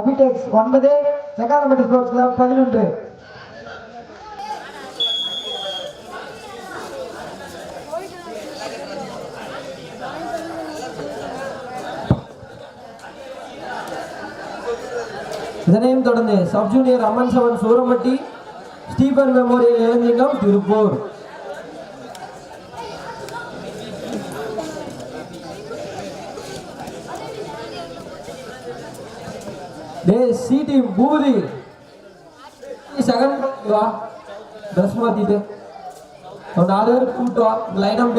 அபிடெக்ஸ் ஒன்பது. செகாரமெண்ட் sports club பதினொன்று. இதனையும் தொடர்ந்து sub junior Amman seven Soorampatti Stephen memorial Ilanchingam Tiruppur. டே சி டீம் பூதி second வா ட்ரெஸ் மாத்திட்டு ஒரு நாலு பேர் கூப்பிட்டு வா லைன் அப்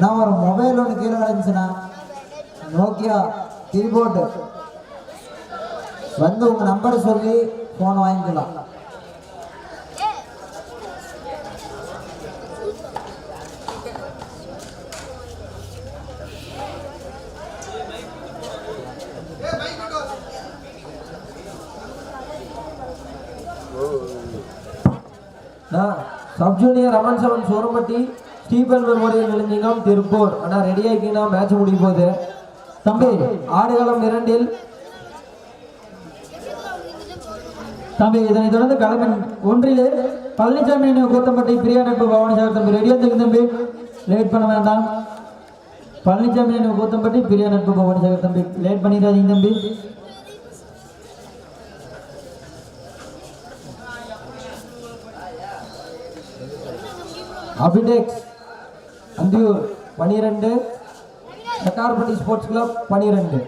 நான் ஒரு மொபைல் ஒன்று கீழே கிடந்துச்சுண்ணா நோக்கியா கீபோர்டு வந்து உங்கள் நம்பரை சொல்லி ஃபோன் வாங்கிக்கலாம். Sub junior Aman seven Sorampatti. Stephen memorial Ilanjingam Tiruppur ஆனால் ரெடி ஆகிங்கன்னா மேட்ச் முடிய போகுது தம்பி ஆடுகளம் இரண்டில். தம்பி இதனைத் தொடர்ந்து களமின் ஒன்றிலே பழனிசாமி நினைவு கூத்தம்பட்டி பிரியா நட்பு பவானி சாகர் தம்பி ரெடியா இருக்கு தம்பி. லேட் பண்ண வேண்டாம். பழனிசாமி நினைவு கூத்தம்பட்டி பிரியா நட்பு பவானி சாகர் தம்பி லேட் பண்ணிடாதீங்க தம்பி. அபிடெக்ஸ் அந்தியூர் பனிரெண்டு சக்கார்பட்டி ஸ்போர்ட்ஸ் கிளப் பனிரெண்டு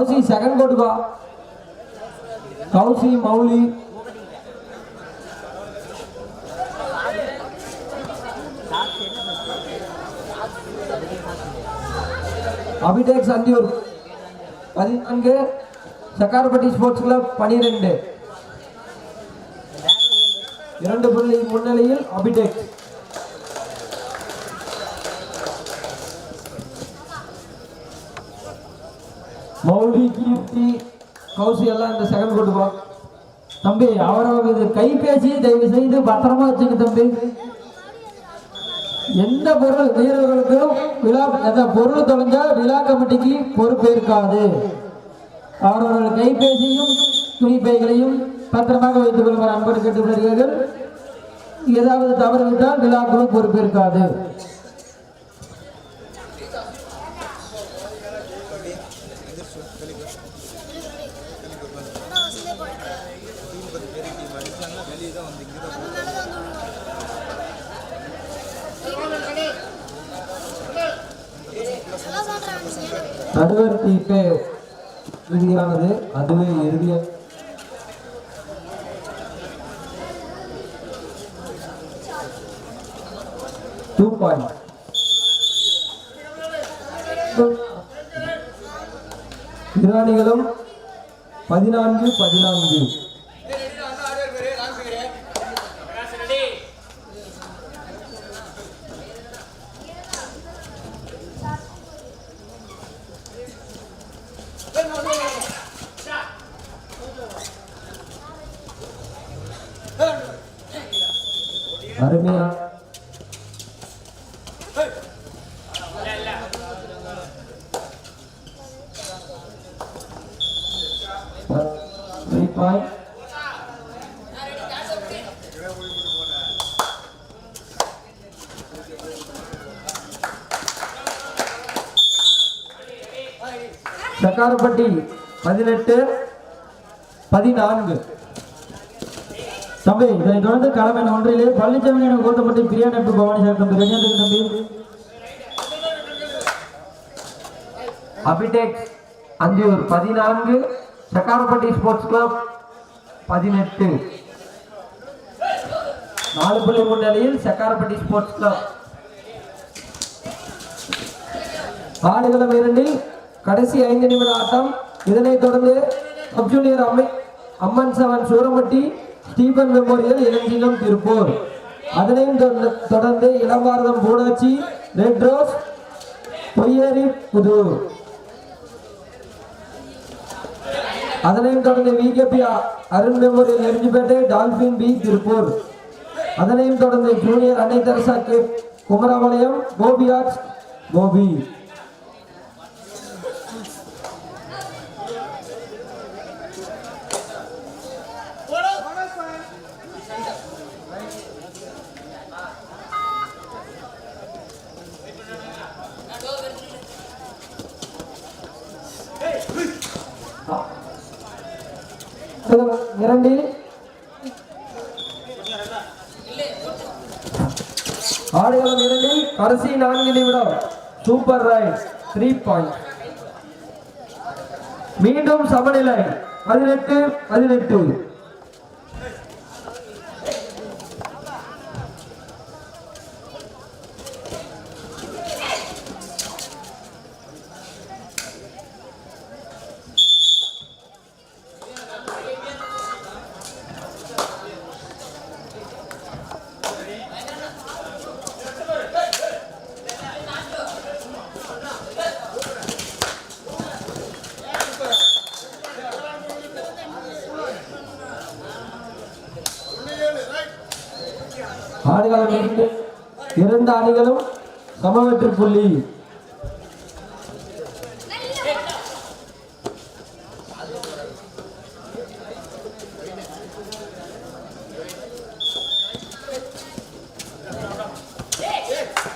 கௌசி செகண்ட் கோட்டுக்கா கௌசி மௌலி. அபிடேக் சந்தியூர். பதினான்கு. சக்கார்பட்டி ஸ்போர்ட்ஸ் கிளப் பனிரெண்டு. இரண்டு புள்ளி முன்னிலையில் அபிடேக். மௌலி கீர்த்தி கௌசி எல்லாம் இந்த செகண்ட் கொண்டு தம்பி அவரவரது கைபேசி தயவு செய்து பத்திரமா வச்சுங்க தம்பி. எந்த பொருள் வீரர்களுக்கும் விழா எந்த பொருள் தொலைஞ்சா விழா கமிட்டிக்கு பொறுப்பேற்காது. அவரவர்கள் கைபேசியும் துணிப்பைகளையும் பத்திரமாக வைத்துக் கொள்ளுமாறு கேட்டு கேட்டுக்கொள்கிறீர்கள் ஏதாவது தவறு விட்டால் விழாக்களும் பொறுப்பேற்காது. நடுவர் தீர்ப்பே இறுதியானது அதுவே இறுதிய டூ பாயிண்ட் எதிராளிகளும் பதினான்கு பதினான்கு. த்ரீ சக்காரப்பட்டி பதினெட்டு பதினான்கு. தம்பி இதை தொடர்ந்து கடமை ஒன்றிலே பழனிசாமி என கோத்தப்பட்டி பிரியாணி பவானி சார் தம்பி ரெடியாக தம்பி. அபிடெக் அந்தியூர் பதினான்கு சக்காரப்பட்டி ஸ்போர்ட்ஸ் கிளப் பதினெட்டு. நாலு புள்ளி முன்னிலையில் சக்காரப்பட்டி ஸ்போர்ட்ஸ் கிளப். ஆடுகளம் இரண்டில் கடைசி ஐந்து நிமிட ஆட்டம். இதனைத் தொடர்ந்து சப் ஜூனியர் அம்மை Amman seven Surampatti Stephen memorial Ilanjingam Tiruppur. அதனையும் தொடர்ந்து இளம்பாரதம் பூனாச்சி ரெட் ரோஸ் பொய்யேரி புதூர். அதனையும் தொடர்ந்து VKP Arun memorial Erinjipettai dolphin B Tiruppur. அதனையும் தொடர்ந்து ஜூனியர் அன்னை Teresa K Kumarapalayam Gobi arts Gobi. இரண்டில் ஆடுகளம் இரண்டில் கடைசி நான்கு நிமிடம் சூப்பர் ரைட் த்ரீ பாயிண்ட் மீண்டும் சமநிலை பதினெட்டு பதினெட்டு ஆடுகளம் இரண்டு இரண்டு அணிகளும் சமவெற்றி புள்ளி.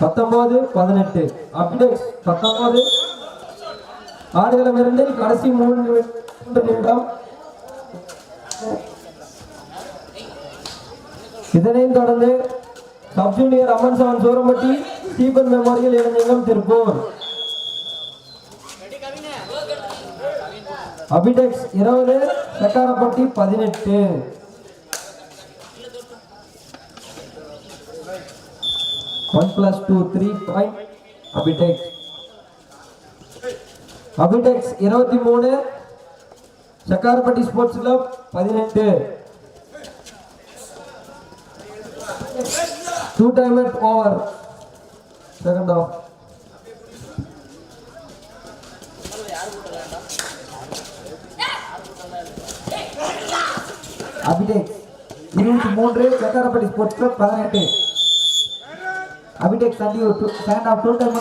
பத்தொன்பது பதினெட்டு. அப்டேட் பத்தொன்பது ஆடுகளம் கடைசி மூன்று நிமிடம். இதனையும் தொடர்ந்து sub junior Aman seven Surampatti Stephen memorial இளைஞகம் Tiruppur அபிடெக்ஸ் இருபது சக்காரப்பட்டி பதினெட்டு one plus two three point அபிடெக்ஸ் அபிடெக்ஸ் இருபத்தி மூணு சக்காரப்பட்டி ஸ்போர்ட்ஸ் கிளப் பதினெட்டு Two time it over. Second off. அபிடேக் இருபத்தி மூன்று சக்கரப்பட்டி ஸ்போர்ட்ஸ் கிளப் பதினெட்டு அபிடேக் சண்டி ஒரு two stand off two time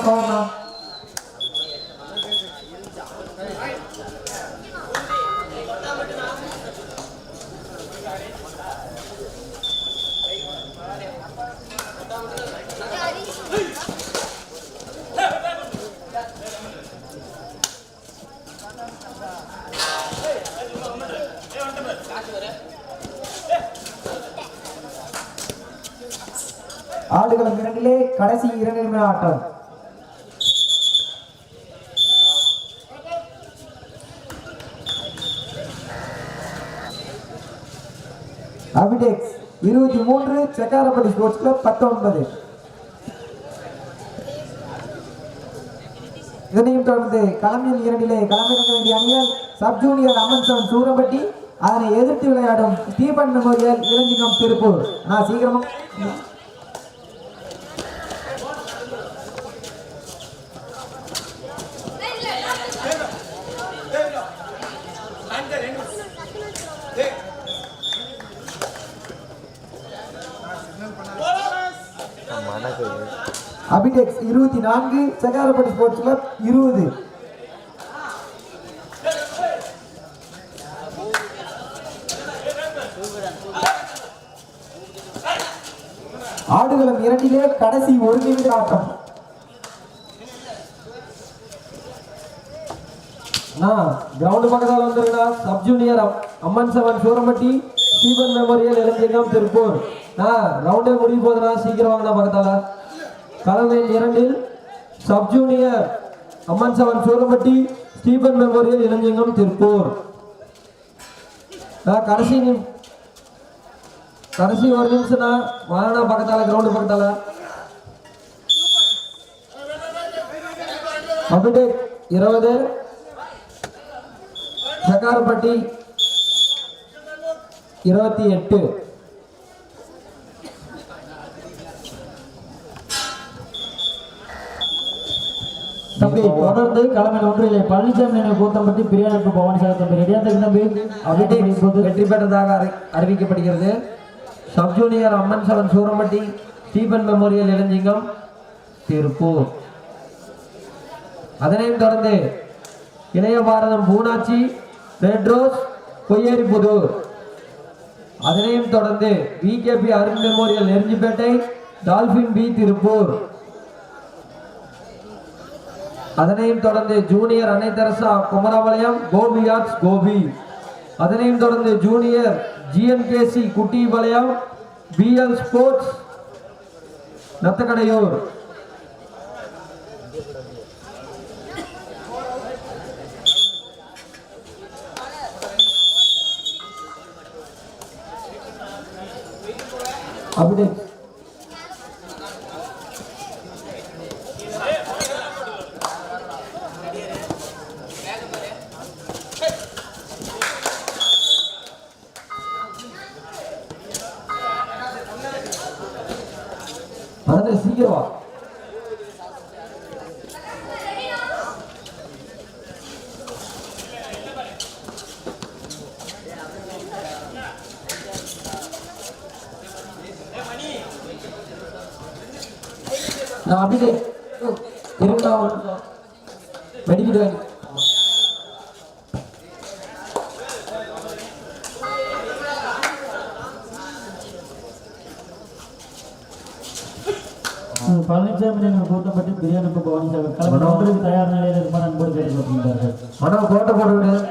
ஆடுகளம் இரண்டிலே கடைசி இரண்டு நிமிட ஆட்டம். அபிடெக்ஸ் இருபத்தி மூன்று செக்காரப்பட்டி ஸ்போர்ட்ஸ் கிளப் பத்தொன்பது. இதனையும் தொடர்ந்து களமில் இரண்டிலே களமிறங்க வேண்டிய அணிகள் sub junior Aman seven Surampatti அதனை எதிர்த்து விளையாடும் தீபன் மெமோரியல் இளஞ்சிங்கம் திருப்பூர். நான் சீக்கிரமா அபிடெக்ஸ் இருபத்தி நான்கு செகாரப்பட்டி ஸ்போர்ட்ஸ் கிளப் இருபது. ஆடுகளம் இரண்டிலே கடைசி ஒரு நிமிட ஆட்டம். கிரவுண்ட் பக்கத்தால் வந்துருங்கண்ணா. Sub junior Amman seven Surampatti Stephen memorial இளைஞர்கள் திருப்பூர் நான் ரவுண்டே முடிய போதுண்ணா சீக்கிரம் வாங்கண்ணா பக்கத்தால. கலவை இரண்டில் sub junior Amman seven Surampatti Stephen memorial Ilanjingam Tiruppur. கடைசி கடைசி ஒரு நிமிஷம்ண்ணா வாங்கண்ணா பக்கத்தால கிரவுண்டு பக்கத்தால. அபிடேக் இருபது. சக்காரப்பட்டி இருபத்தி எட்டு. தம்பி தொடர்ந்து களமில் ஒன்றிலே பழனிசாமி கூத்தம்பட்டி பிரியாணிப்பு பவானி சார் தம்பி ரெடியா இருக்கு தம்பி வெற்றி பெற்றதாக அறி- அறிவிக்கப்படுகிறது. Sub junior Amman seven Soorampatti Stephen memorial Ilanchingam Tiruppur. அதனையும் தொடர்ந்து இளைய பாரதம் பூனாச்சி ரெட் ரோஸ் பொய்யேரிப்புதூர் அதனையும் தொடர்ந்து VKP Arun memorial Nerunjipettai dolphin B Tiruppur. அதனையும் தொடர்ந்து ஜூனியர் அன்னை குமரபாளையம் கோபி ஆர்ட்ஸ் கோபி. அதனையும் தொடர்ந்து junior GNKC Kuttipalayam BL sports Nathakadaiyur. அப்படி நான் அப்படியே இருந்தா மெடிக்கிட்டு பழனிசாமி நினைவு கூத்தம்பட்டி பிரியாணிப்பு பவானி சார் களமில் ஒன்றுக்கு தயார் நிலையில் இருப்பார் அன்போடு கேட்டுக்கொண்டிருந்தார்கள் மனோ கோட்டை போட்டு விடு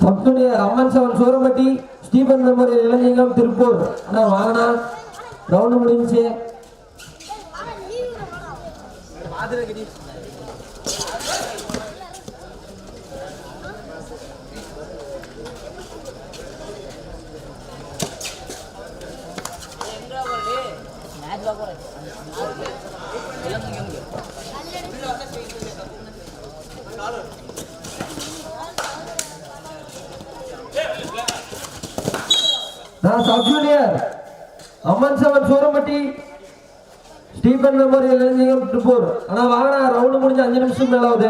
sub junior Amman seven Soorampatti Stephen memorial Ilanchingam Tiruppur. அண்ணா வாங்கண்ணா ரவுண்டு முடிஞ்சுச்சு sub junior Amman seven Soorampatti Stephen memorial Ilanchingam Tiruppur. அண்ணா வாங்கண்ணா ரவுண்டு முடிஞ்சு அஞ்சு நிமிஷம் மேலாவது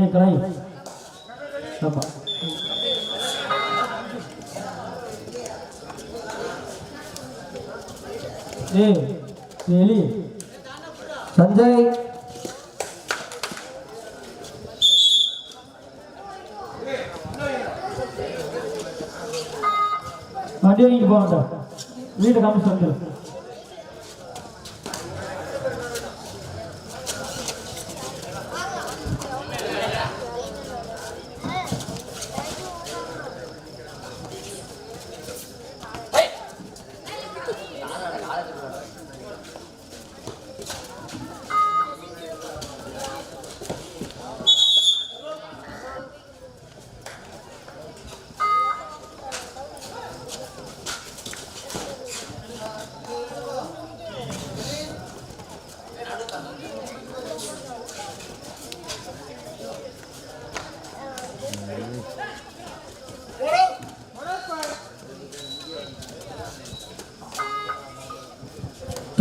કંઈક નહીં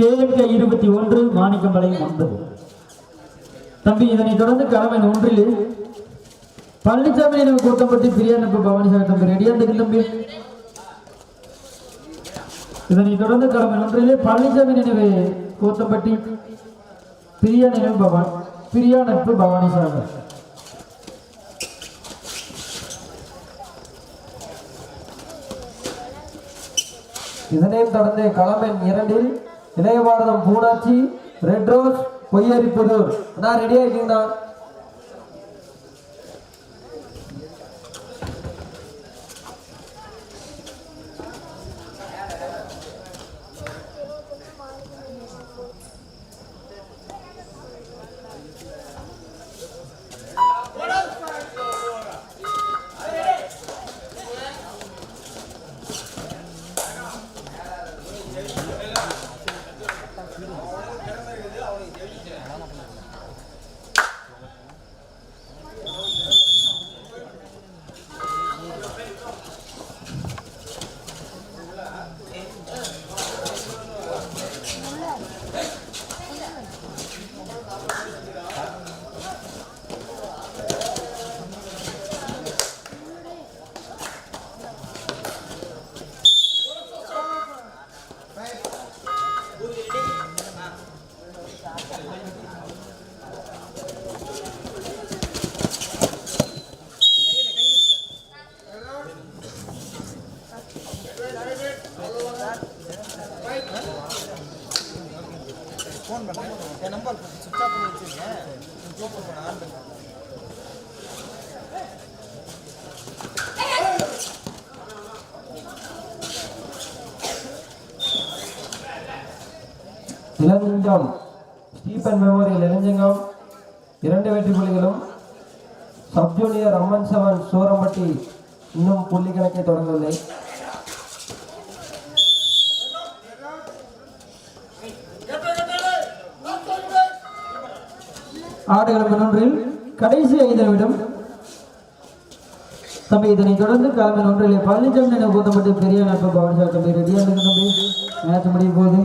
கேஎம்கே இருபத்தி ஒன்று மாணிக்கம்பாளையம் ஒன்பது. தம்பி இதனைத் தொடர்ந்து கடமை ஒன்றில் பழனிசாமி நினைவு கூட்டப்பட்டு பிரியாணப்பு பவானிசாமி தம்பி ரெடியா இருக்கு தம்பி. இதனைத் தொடர்ந்து கடமை ஒன்றிலே பழனிசாமி நினைவு கூத்தம்பட்டி பிரியா நினைவு பவான் பிரியா நட்பு பவானிசாமி. இதனையும் தொடர்ந்து களம் இரண்டில் இளையபாரதம் பூனாச்சி ரெட் ரோஸ் பொய்யரிப்புதூர் நான் ரெடியாக இருக்கீங்கண்ணா? Good. இளஞ்சம் ஸ்டீபன் மெமோரியல் இளஞ்சங்கம் இரண்டு வெற்றி புள்ளிகளும் சப்ஜூனியர் அம்மன் செவன் சூரம்பட்டி இன்னும் புள்ளி கணக்கை தொடங்கவில்லை. ஆடுகளம் ஒன்றில் கடைசி ஐந்து நிமிடம். தம்பி இதனைத் தொடர்ந்து கிழமை ஒன்றிலே பதினஞ்சாம் நினைவு கூட்டப்பட்டு பெரிய நட்பு பவனிசாமி தம்பி ரெடியாக இருக்கு தம்பி. மேட்ச் முடியும் போது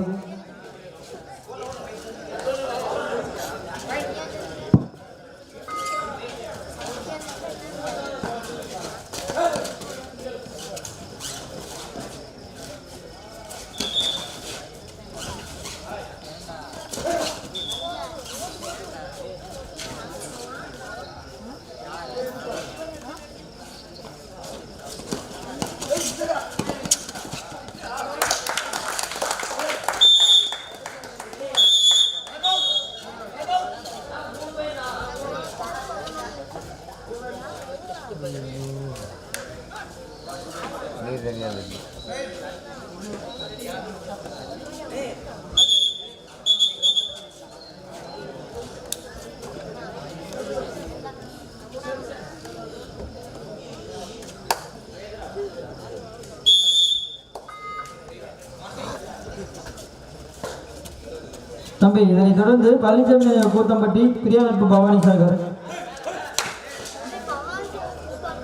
தம்பி இதனைத் தொடர்ந்து பழனிசாமி கூத்தம்பட்டி பிரியா நட்பு பவானி சாகர்.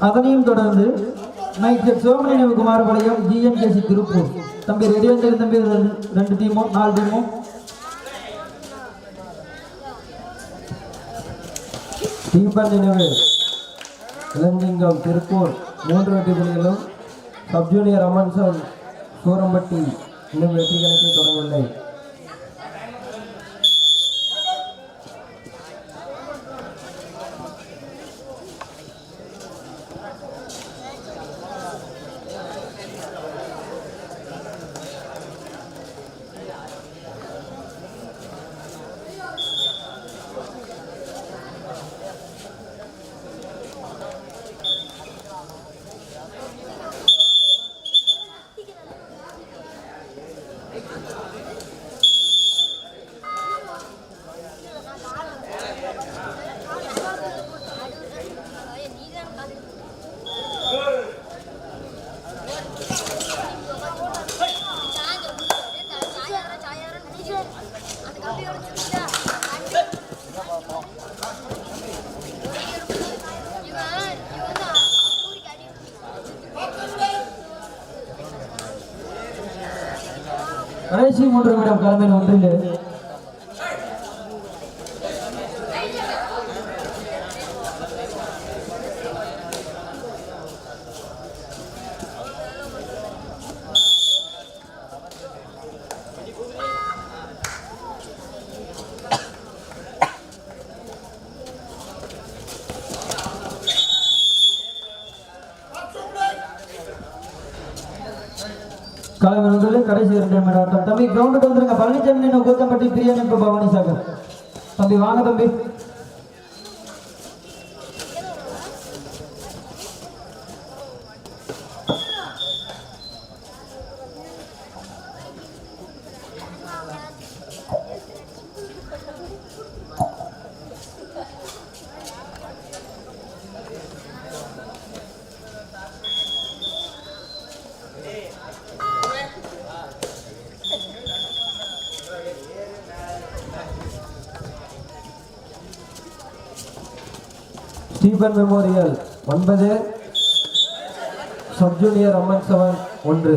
அதனையும் தொடர்ந்து மைக்கேல் சோமனி நினைவு குமாரபாளையம் ஜிஎன்கேசி திருப்பூர். தம்பி ரெடியா இருக்கு தம்பி ரெண்டு- ரெண்டு டீமும் நாலு டீமும் ஸ்டீபன் நினைவு இளஞ்சிங்கம் திருப்பூர். மூன்று வெற்றி புள்ளிகளும் சப்ஜூனியர் அமன்சன் சூரம்பட்டி இன்னும் வெற்றி கணக்கில் தொடங்கவில்லை. மூன்று கடைசி இரண்டு நிமிடம் ஆட்டம் தம்பி கிரவுண்டுக்கு வந்துருங்க. பழனிசாமி கூத்தம்பட்டி பிரியாணி இப்போ பவானி சாகர் தம்பி வாங்க தம்பி. ஸ்டீபன் மெமோரியல் ஒன்பது. சப் ஜூனியர் அம்மன் செவன் ஒன்று.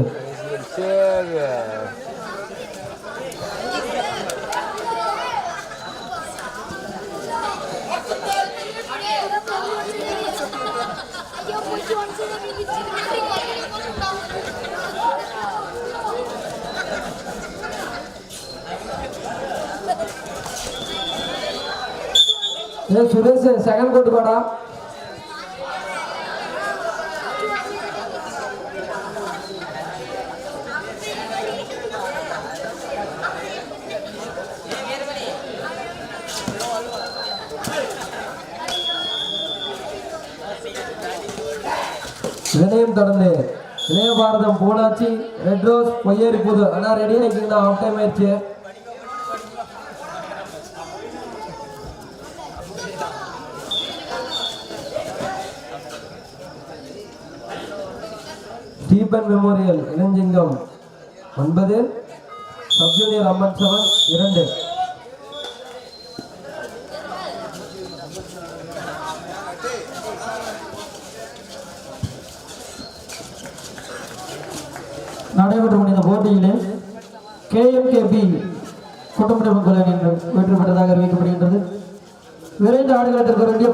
ஏ சுரேஷ் செகண்ட் கோட்டு பாடா இதனையும் தொடர்ந்து இளைய பாரதம் பூனாச்சி ரெட் ரோஸ் பொய்யேரி புது அண்ணா ரெடி ஆகிக்கிங்கண்ணா ஆஃப் டைம் ஆயிடுச்சு ஸ்டீபன் மெமோரியல் இளஞ்சிங்கம் ஒன்பது. சப்ஜூனியர் அம்மன் செவன் இரண்டு. நடைபெற்று முடிந்த போட்டியிலே கேஎம்கேபி குட்டமன்ற மக்கள் அணி வெற்றி பெற்றதாக அறிவிக்கப்படுகின்றது. விரைந்து ஆடுகளத்திற்கு வேண்டிய